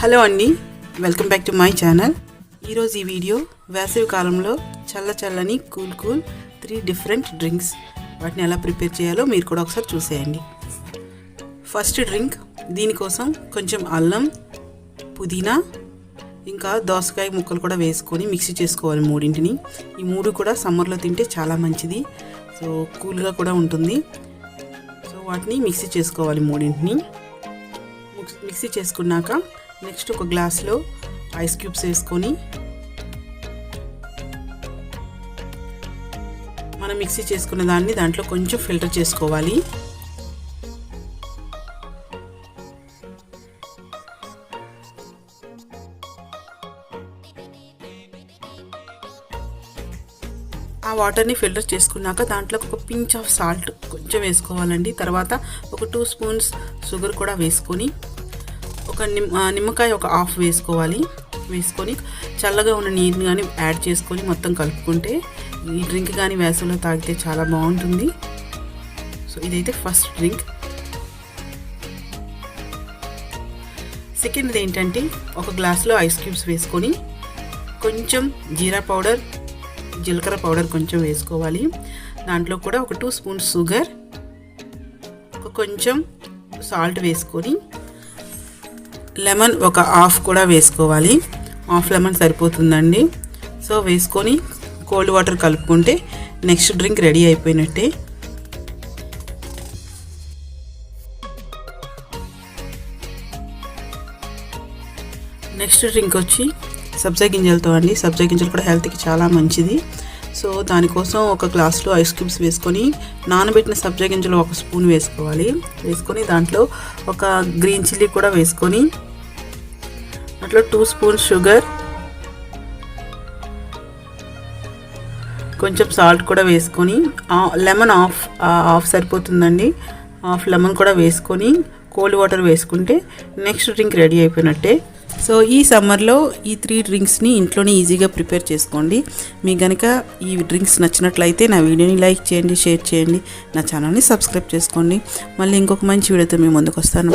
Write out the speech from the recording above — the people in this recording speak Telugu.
హలో అండి welcome back to my channel. ఈరోజు ఈ వీడియో వేసవి కాలంలో చల్ల చల్లని cool cool three different drinks వాటిని ఎలా ప్రిపేర్ చేయాలో మీరు కూడా ఒకసారి చూసేయండి. ఫస్ట్ డ్రింక్ దీనికోసం కొంచెం అల్లం పుదీనా ఇంకా దోసకాయ ముక్కలు కూడా వేసుకొని మిక్సీ చేసుకోవాలి మూడింటిని. ఈ మూడు కూడా సమ్మర్లో తింటే చాలా మంచిది. సో కూల్గా కూడా ఉంటుంది. సో వాటిని మిక్సీ చేసుకోవాలి మూడింటిని. మిక్సీ చేసుకున్నాక నెక్స్ట్ ఒక గ్లాస్లో ఐస్ క్యూబ్స్ వేసుకొని మనం మిక్సీ చేసుకున్న దాన్ని దాంట్లో కొంచెం ఫిల్టర్ చేసుకోవాలి. ఆ వాటర్ని ఫిల్టర్ చేసుకున్నాక దాంట్లో ఒక పించ్ ఆఫ్ సాల్ట్ కొంచెం వేసుకోవాలండి. తర్వాత ఒక టూ స్పూన్స్ షుగర్ కూడా వేసుకొని ఒక నిమ్మకాయ ఒక హాఫ్ వేసుకోవాలి. వేసుకొని చల్లగా ఉన్న నీరుని కానీ యాడ్ చేసుకొని మొత్తం కలుపుకుంటే ఈ డ్రింక్ కానీ వేసవిలో తాగితే చాలా బాగుంటుంది. సో ఇదైతే ఫస్ట్ డ్రింక్. సెకండ్ది ఏంటంటే ఒక గ్లాస్లో ఐస్ క్యూబ్స్ వేసుకొని కొంచెం జీరా పౌడర్ జీలకర్ర పౌడర్ కొంచెం వేసుకోవాలి. దాంట్లో కూడా ఒక టూ స్పూన్స్ షుగర్ కొంచెం సాల్ట్ వేసుకొని లెమన్ ఒక హాఫ్ కూడా వేసుకోవాలి. హాఫ్ లెమన్ సరిపోతుందండి. సో వేసుకొని కోల్డ్ వాటర్ కలుపుకుంటే నెక్స్ట్ డ్రింక్ రెడీ అయిపోయినట్టే. నెక్స్ట్ డ్రింక్ వచ్చి సబ్జా గింజలతో అండి. సబ్జా గింజలు కూడా హెల్త్కి చాలా మంచిది. సో దానికోసం ఒక గ్లాస్లో ఐస్ క్యూబ్స్ వేసుకొని నానబెట్టిన సబ్జా గింజలు ఒక స్పూన్ వేసుకోవాలి. వేసుకొని దాంట్లో ఒక గ్రీన్ చిల్లీ కూడా వేసుకొని దాంట్లో టూ స్పూన్స్ షుగర్ కొంచెం సాల్ట్ కూడా వేసుకొని లెమన్ ఆఫ్ ఆఫ్ సరిపోతుందండి. హాఫ్ లెమన్ కూడా వేసుకొని కోల్డ్ వాటర్ వేసుకుంటే నెక్స్ట్ డ్రింక్ రెడీ అయిపోయినట్టే. సో ఈ సమ్మర్లో ఈ త్రీ డ్రింక్స్ని ఇంట్లోనే ఈజీగా ప్రిపేర్ చేసుకోండి. మీకు కనుక ఈ డ్రింక్స్ నచ్చినట్లయితే నా వీడియోని లైక్ చేయండి షేర్ చేయండి నా ఛానల్ని సబ్స్క్రైబ్ చేసుకోండి. మళ్ళీ ఇంకొక మంచి వీడియోతో మీ ముందుకు వస్తాను.